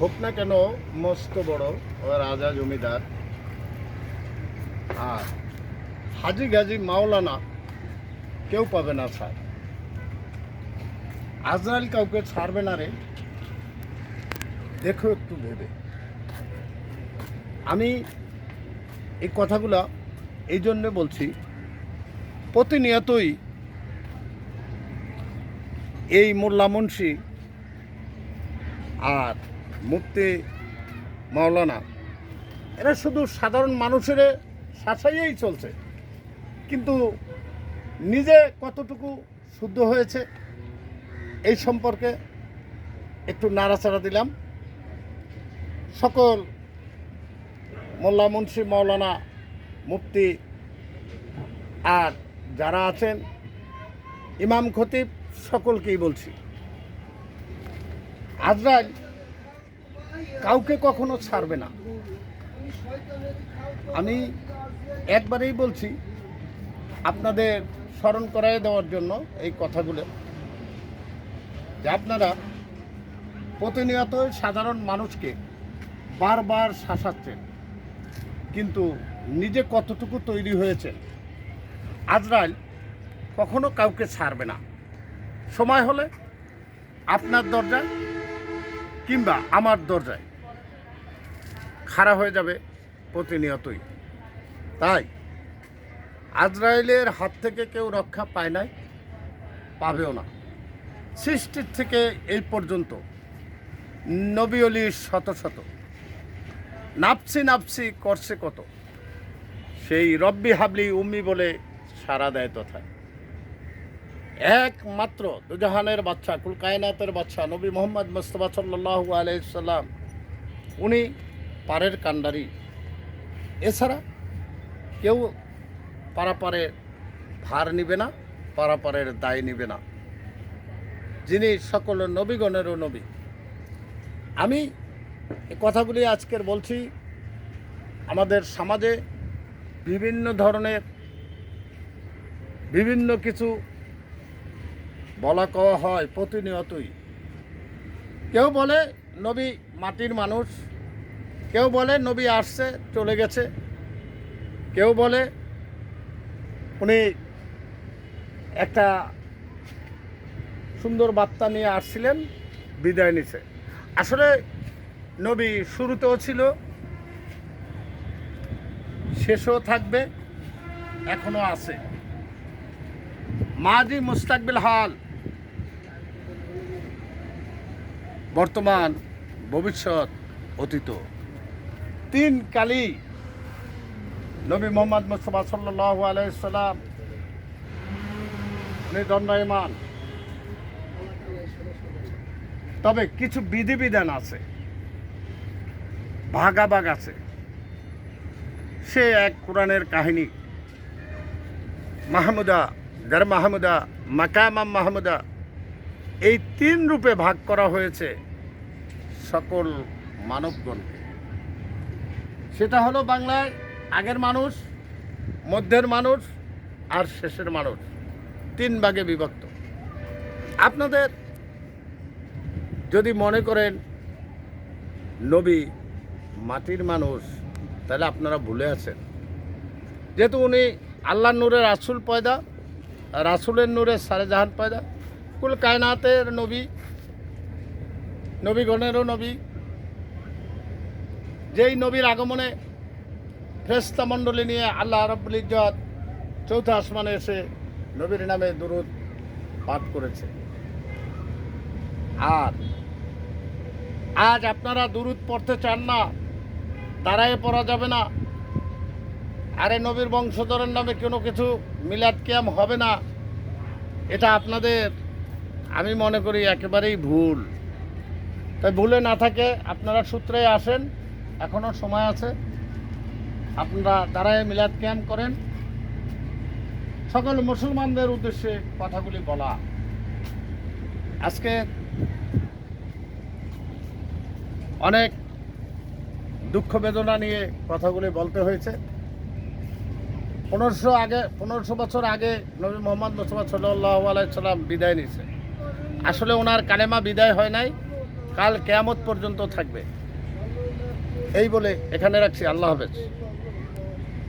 হোক না কেন, মস্ত বড় রাজা জমিদার। আর হাজি গাজি মাওলানা কেউ পাবে না, স্যার। আজরাইল কাউকে ছাড়বে না রে। দেখো একটু ভেবে। আমি এই কথাগুলা এই জন্য বলছি, প্রতিনিয়তই এই মোল্লা মুন্সি আর মুক্তি মাওলানা, এরা শুধু সাধারণ মানুষের শাসাইয়েই চলছে। কিন্তু নিজে কতটুকু শুদ্ধ হয়েছে, এই সম্পর্কে একটু নাড়াচাড়া দিলাম। সকল মোল্লা মুন্সি মাওলানা, মুফতি আর যারা আছেন, ইমাম খতিব, সকলকেই বলছি। আজরাইল কাউকে কখনো ছাড়বে না। আমি একবারেই বলছি, আপনাদের স্মরণ করাই দেওয়ার জন্য এই কথাগুলো, যে আপনারা প্রতিনিয়ত সাধারণ মানুষকে বারবার শাসাচ্ছেন, কিন্তু নিজে কতটুকু তৈরি হয়েছে আজরাইল কখনো কাউকে ছাড়বে না। সময় হলে আপনার দরজায় কিংবা আমার দরজায় খাড়া হয়ে যাবে প্রতিনিয়তই। তাই আজরাইলের হাত থেকে কেউ রক্ষা পায় নাই, পাবেও না। সৃষ্টির থেকে এই পর্যন্ত নবী অলি শত শত, নাপসি নাপসি করছে কত, সেই রব্বি হাবলি উম্মি বলে সারা দেয় তথায়। একমাত্র দুজাহানের বাচ্চা কুল কায়নাতের বাচ্চা নবী মোহাম্মদ মুস্তফা সাল্লাহ আলাইসাল্লাম উনি পারের কাণ্ডারি। এছাড়া কেউ পারাপারের ভার নিবে না, পারাপারের দায় নিবে না। যিনি সকল নবীগণেরও নবী। আমি এই কথাগুলি আজকের বলছি, আমাদের সমাজে বিভিন্ন ধরনের, বিভিন্ন কিছু বলা কওয়া হয় প্রতিনিয়তই। কেউ বলে নবী মাটির মানুষ, কেউ বলে নবী আসছে, চলে গেছে, কেউ বলে উনি একটা সুন্দর বার্তা নিয়ে আসছিলেন, বিদায় নিছে। আসলে নবী শুরুতেও ছিল, শেষও থাকবে, এখনও আছে। মাজি মুস্তাকবিল হাল বর্তমান, ভবিষ্যৎ, অতীত। তিন কালি নবী মোহাম্মদ মুস্তফা সাল্লাহ আলাইসাল্লাম দণ্ডায়মান। তবে কিছু বিধিবিধান আছে, ভাগাভাগ আছে। সে এক কোরআনের কাহিনী, মাহমুদা, গর মাহমুদা, মাকামাম মাহমুদা এই তিন রূপে ভাগ করা হয়েছে সকল মানবগণকে। সেটা হলো বাংলায় আগের মানুষ, মধ্যের মানুষ, আর শেষের মানুষ। তিন ভাগে বিভক্ত। আপনাদের যদি মনে করেন, নবী মাটির মানুষ, তাহলে আপনারা ভুলে আছেন। যেহেতু উনি আল্লাহ নূরের রাসুল পয়দা, রাসুলের নূরে সারে জাহান পয়দা কুল কায়নাতের নবী নবীগণেরও নবী। যেই নবীর আগমনে ফেস্তা মণ্ডলী নিয়ে আল্লাহ রব্বুল ইজ্জত চৌথা আসমানে এসে নবীর নামে দুরুদ পাঠ করেছে। আর আজ আপনারা দুরুদ পড়তে চান না তারাই পড়া যাবে না। আরে নবীর বংশধরের নামে কোনো কিছু মিলাদ ক্যাম হবে না, এটা আপনাদের আমি মনে করি একেবারেই ভুল। তাই ভুলে না থাকে আপনারা সূত্রে আসেন এখনও সময় আছে। আপনারা দাঁড়ায় মিলাদ ক্যাম্প করেন। সকল মুসলমানদের উদ্দেশ্যে কথাগুলি বলা। আজকে অনেক দুঃখ বেদনা নিয়ে কথাগুলি বলতে হয়েছে। পনেরোশো আগে, পনেরোশো বছর আগে নবী মোহাম্মদ মুস্তফা সাল্লাহ আলাইসাল্লাম বিদায় নিছে আসলে ওনার কালেমা বিদায় হয় নাই। কাল কেয়ামত পর্যন্ত থাকবে। এই বলে এখানে রাখছি আল্লাহ হাফেজ।